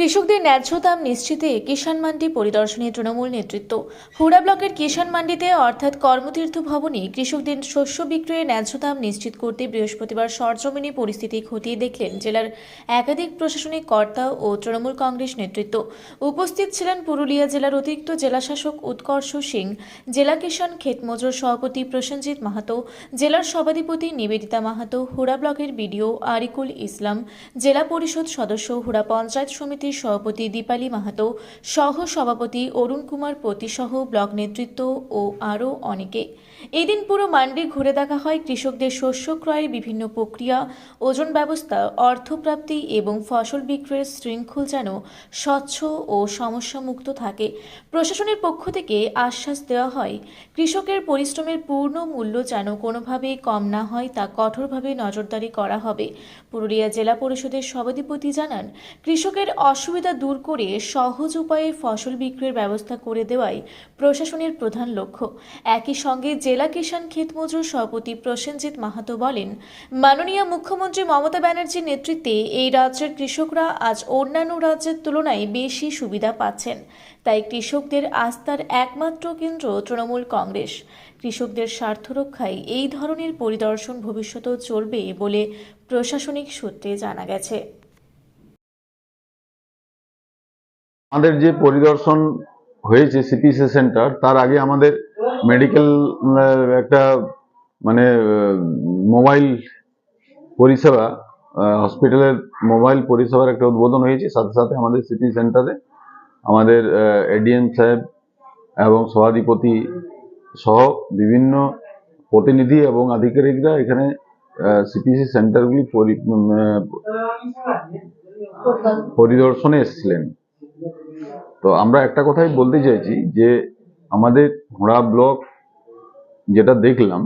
কৃষকদের ন্যায্য দাম নিশ্চিতে কিষাণ মান্ডি পরিদর্শনে তৃণমূল নেতৃত্ব। হুড়া ব্লকের কিষাণ মান্ডিতে অর্থাৎ কর্মতীর্থ ভবনে কৃষকদের শস্য বিক্রয়ের ন্যায্য দাম নিশ্চিত করতে বৃহস্পতিবার সরজমিনী পরিস্থিতি খতিয়ে দেখলেন জেলার একাধিক প্রশাসনিক কর্তা ও তৃণমূল কংগ্রেস নেতৃত্ব। উপস্থিত ছিলেন পুরুলিয়া জেলার অতিরিক্ত জেলাশাসক উৎকর্ষ সিং, জেলা কিষাণ ক্ষেতমজুর সভাপতি প্রসেনজিৎ মাহাতো, জেলার সভাধিপতি নিবেদিতা মাহাতো, হুড়া ব্লকের বিডিও আরিকুল ইসলাম, জেলা পরিষদ সদস্য হুড়া পঞ্চায়েত সমিতির সভাপতি দীপালি মাহাতো, সহ সভাপতি অরুণ কুমার পতি সহ ব্লক নেতৃত্ব ও আরও অনেকে। এদিন পুরো মান্ডি ঘুরে দেখা হয় কৃষকদের শস্য ক্রয়ের বিভিন্ন প্রক্রিয়া, ওজন ব্যবস্থা, অর্থপ্রাপ্তি এবং ফসল বিক্রয়ের শৃঙ্খল যেন স্বচ্ছ ও সমস্যামুক্ত থাকে। প্রশাসনের পক্ষ থেকে আশ্বাস দেওয়া হয়, কৃষকের পরিশ্রমের পূর্ণ মূল্য যেন কোনোভাবেই কম না হয় তা কঠোরভাবে নজরদারি করা হবে। পুরুলিয়া জেলা পরিষদের সভাধিপতি জানান, কৃষকের অসুবিধা দূর করে সহজ উপায়ে ফসল বিক্রির ব্যবস্থা করে দেওয়াই প্রশাসনের প্রধান লক্ষ্য। একই সঙ্গে জেলা কিষাণ ক্ষেতমজুর সভাপতি প্রসেনজিৎ মাহাতো বলেন, মাননীয় মুখ্যমন্ত্রী মমতা ব্যানার্জির নেতৃত্বে এই রাজ্যের কৃষকরা আজ অন্যান্য রাজ্যের তুলনায় বেশি সুবিধা পাচ্ছেন। তাই কৃষকদের আস্থার একমাত্র কেন্দ্র তৃণমূল কংগ্রেস। কৃষকদের স্বার্থ রক্ষায় এই ধরনের পরিদর্শন ভবিষ্যতেও চলবে বলে প্রশাসনিক সূত্রে জানা গেছে। আমাদের যে পরিদর্শন হয়েছে সিপিসি সেন্টার, তার আগে আমাদের মেডিকেল একটা মানে মোবাইল পরিষেবা হসপিটালের মোবাইল পরিষেবার একটা উদ্বোধন হয়েছে। সাথে সাথে আমাদের সিটি সেন্টারে আমাদের এডিএম সাহেব এবং সভাধিপতি সহ বিভিন্ন প্রতিনিধি এবং আধিকারিকরা এখানে সিপিসি সেন্টারগুলি পরিদর্শনে এসেছিলেন। তো আমরা একটা কথাই বলতে চাইছি যে আমাদের ঘোড়া ব্লক যেটা দেখলাম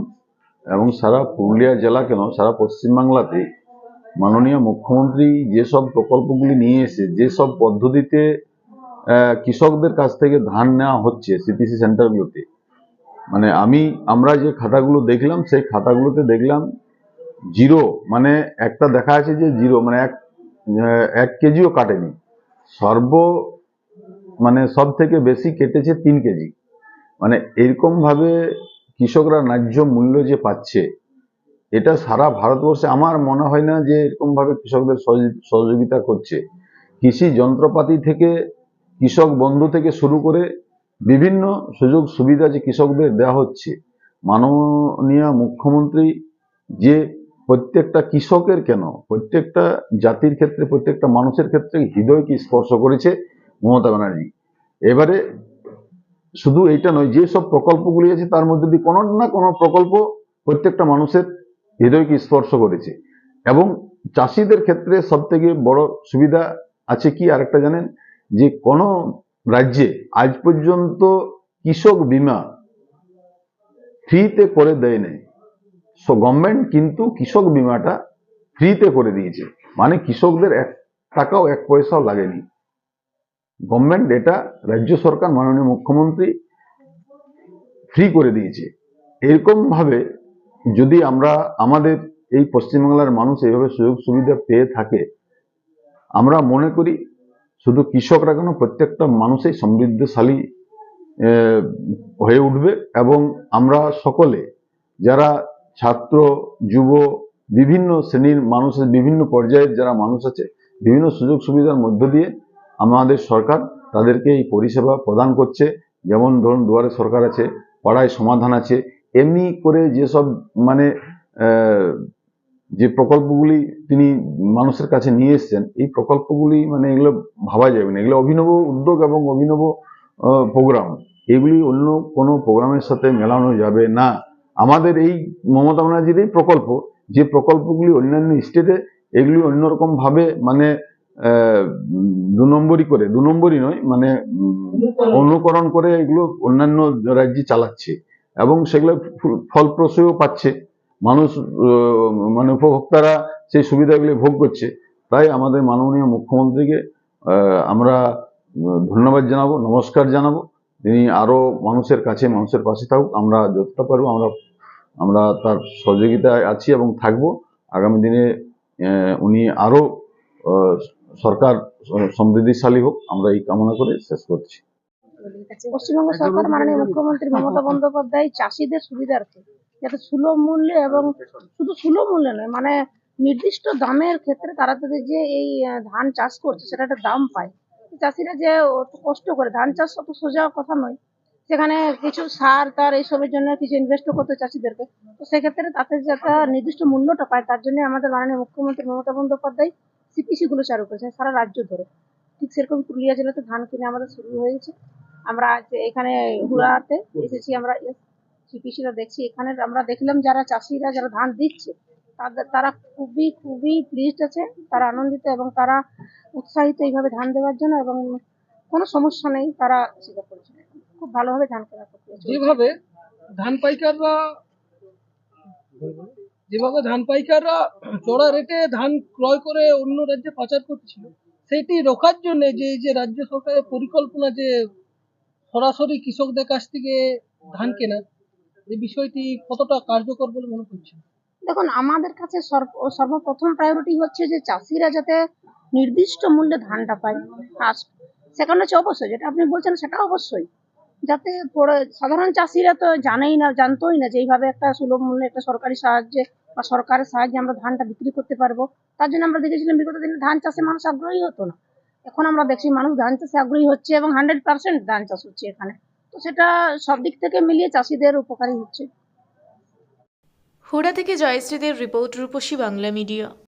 এবং সারা পুরুলিয়া জেলা কেন, সারা পশ্চিমবাংলাতে মাননীয় মুখ্যমন্ত্রী যেসব প্রকল্পগুলি নিয়ে এসে, যেসব পদ্ধতিতে কৃষকদের কাছ থেকে ধান নেওয়া হচ্ছে সিপিসি সেন্টারগুলোতে মানে আমি, আমরা যে খাতাগুলো দেখলাম, সেই খাতাগুলোতে দেখলাম জিরো মানে একটা দেখা আছে যে জিরো মানে এক এক কেজিও কাটেনি। সর্ব মানে সব থেকে বেশি কেটেছে তিন কেজি। মানে এরকম ভাবে কৃষকরা ন্যায্য মূল্য যে পাচ্ছে, এটা সারা ভারতবর্ষে আমার মনে হয় না যে এরকম ভাবে কৃষকদের সহযোগি- সহযোগিতা করছে। কৃষি যন্ত্রপাতি থেকে, কৃষক বন্ধু থেকে শুরু করে বিভিন্ন সুযোগ সুবিধা যে কৃষকদের দেওয়া হচ্ছে, মাননীয় মুখ্যমন্ত্রী যে প্রত্যেকটা কৃষকের কেন, প্রত্যেকটা জাতির ক্ষেত্রে, প্রত্যেকটা মানুষের ক্ষেত্রে হৃদয়কে স্পর্শ করেছে মমতা ব্যানার্জি। এবারে শুধু এইটা নয়, যে সব প্রকল্পগুলি আছে তার মধ্যে দিয়ে কোনো না কোনো প্রকল্প প্রত্যেকটা মানুষের হৃদয়কে স্পর্শ করেছে। এবং চাষিদের ক্ষেত্রে সব থেকে বড় সুবিধা আছে কি আরেকটা জানেন? যে কোনো রাজ্যে আজ পর্যন্ত কৃষক বিমা ফ্রিতে করে দেয় নাই। সো গভর্নমেন্ট কিন্তু কৃষক বিমাটা ফ্রিতে করে দিয়েছে। মানে কৃষকদের এক টাকাও এক পয়সাও লাগেনি। গভর্নমেন্ট এটা রাজ্য সরকার মাননীয় মুখ্যমন্ত্রী ফ্রি করে দিয়েছে। এরকম ভাবে যদি আমরা আমাদের এই পশ্চিমবাংলার মানুষ এইভাবে সুযোগ সুবিধা পেয়ে থাকে, আমরা মনে করি শুধু কৃষকরা কেন, প্রত্যেকটা মানুষই সমৃদ্ধশালী হয়ে উঠবে এবং আমরা সকলে যারা ছাত্র, যুব, বিভিন্ন শ্রেণির মানুষের বিভিন্ন পর্যায়ের যারা মানুষ আছে, বিভিন্ন সুযোগ সুবিধার মধ্য দিয়ে আমাদের সরকার তাদেরকে এই পরিষেবা প্রদান করছে। যেমন ধরুন দুয়ারে সরকার আছে, পাড়ায় সমাধান আছে, এমনি করে যেসব মানে যে প্রকল্পগুলি তিনি মানুষের কাছে নিয়ে এসছেন, এই প্রকল্পগুলি মানে এগুলো ভাবা যাবে না। এগুলো অভিনব উদ্যোগ এবং অভিনব প্রোগ্রাম। এগুলি অন্য কোনো প্রোগ্রামের সাথে মেলানো যাবে না। আমাদের এই মমতা ব্যানার্জির এই প্রকল্প, যে প্রকল্পগুলি অন্যান্য স্টেটে এগুলি অন্যরকম ভাবে মানে দু নম্বরই করে দু নম্বরই নয় মানে অনুকরণ। করে এগুলো অন্যান্য রাজ্যে চালাচ্ছে এবং সেগুলো ফল- ফলপ্রসূও পাচ্ছে। মানুষ মানে উপভোক্তারা সেই সুবিধাগুলি ভোগ করছে। তাই আমাদের মাননীয় মুখ্যমন্ত্রীকে আমরা ধন্যবাদ জানাব নমস্কার জানাব। তিনি আরও মানুষের কাছে মানুষের পাশে থাকুক। আমরা যতটা পারব আমরা আমরা তার সহযোগিতায় আছি এবং থাকব। আগামী দিনে উনি আরও আহ, সরকার সমৃদ্ধিশালী হোক, আমরা এই কামনা করে শেষ করছি। পশ্চিমবঙ্গ সরকার মাননীয় মুখ্যমন্ত্রী মমতা বন্দ্যোপাধ্যায় চাষিদের সুবিধার্থে, যাতে সুলভ মূল্যে এবং শুধু সুলভ মূল্যে নয় মানে নির্দিষ্ট দামের ক্ষেত্রে তারা তাদের যে এই ধান চাষ করছে, সেটা একটা দাম পায়। চাষিরা যে কষ্ট করে, ধান চাষ অত সোজা কথা নয়। সেখানে কিছু সার তার এইসবের জন্য কিছু ইনভেস্ট করতে চাষিদেরকে। তো সেক্ষেত্রে তাদের যে একটা নির্দিষ্ট মূল্যটা পায়, তার জন্য আমাদের মাননীয় মুখ্যমন্ত্রী মমতা বন্দ্যোপাধ্যায় সিপিসি গুলো চালু করেছে, সারা রাজ্য ধরে। ঠিক সেরকম পুরুলিয়া জেলাতে ধান কিনে আমাদের শুরু হয়েছে। আমরা এখানে হুড়াতে এসেছি আমরা সিপিসিটা দেখছি। এখানে আমরা দেখলাম যারা চাষিরা, যারা ধান দিচ্ছে, তাদের, তারা খুবই খুবই প্লিজড আছে, তারা আনন্দিত এবং তারা উৎসাহিত এইভাবে ধান দেওয়ার জন্য এবং কোনো সমস্যা নেই, তারা স্বীকার করছে। খুব ভালোভাবে ধান কেনা করতে যেভাবে ধান পাইকাররা যেভাবে ধান পাইকাররা চড়া রেটে ধান ক্রয় করে অন্য রাজ্যে পাচার করছিল, সেটি রোখার জন্য যে যে রাজ্য সরকারের পরিকল্পনা যে সরাসরি কৃষকদের কাছ থেকে ধান কেনা এই বিষয়টি কতটা কার্যকর বলে মনে করছেন? দেখুন, আমাদের কাছে সর্বপ্রথম প্রায়োরিটি হচ্ছে যে চাষিরা যাতে নির্দিষ্ট মূল্যে ধানটা পায়। ফার্স্ট সেকেন্ড হচ্ছে অবশ্যই, যেটা আপনি বলছেন সেটা অবশ্যই। যাতে পরে- সাধারণ চাষিরা তো জানেই না, জানতোই না যে এইভাবে একটা সুলভ মূল্যে একটা সরকারি সাহায্যে বা সরকারের সাহায্যে আমরা ধানটা বিক্রি করতে পারব। তার জন্য আমরা দেখেছিলাম বিগত দিনে ধান চাষে মানুষ আগ্রহী হতো না। এখন আমরা দেখছি মানুষ ধান চাষে আগ্রহী হচ্ছে এবং হান্ড্রেড পার্সেন্ট ধান চাষ হচ্ছে এখানে। তো সেটা সব দিক থেকে মিলিয়ে চাষিদের উপকারী হচ্ছে। হুড়া থেকে জয়শ্রীদের রিপোর্ট রূপসী বাংলা মিডিয়া।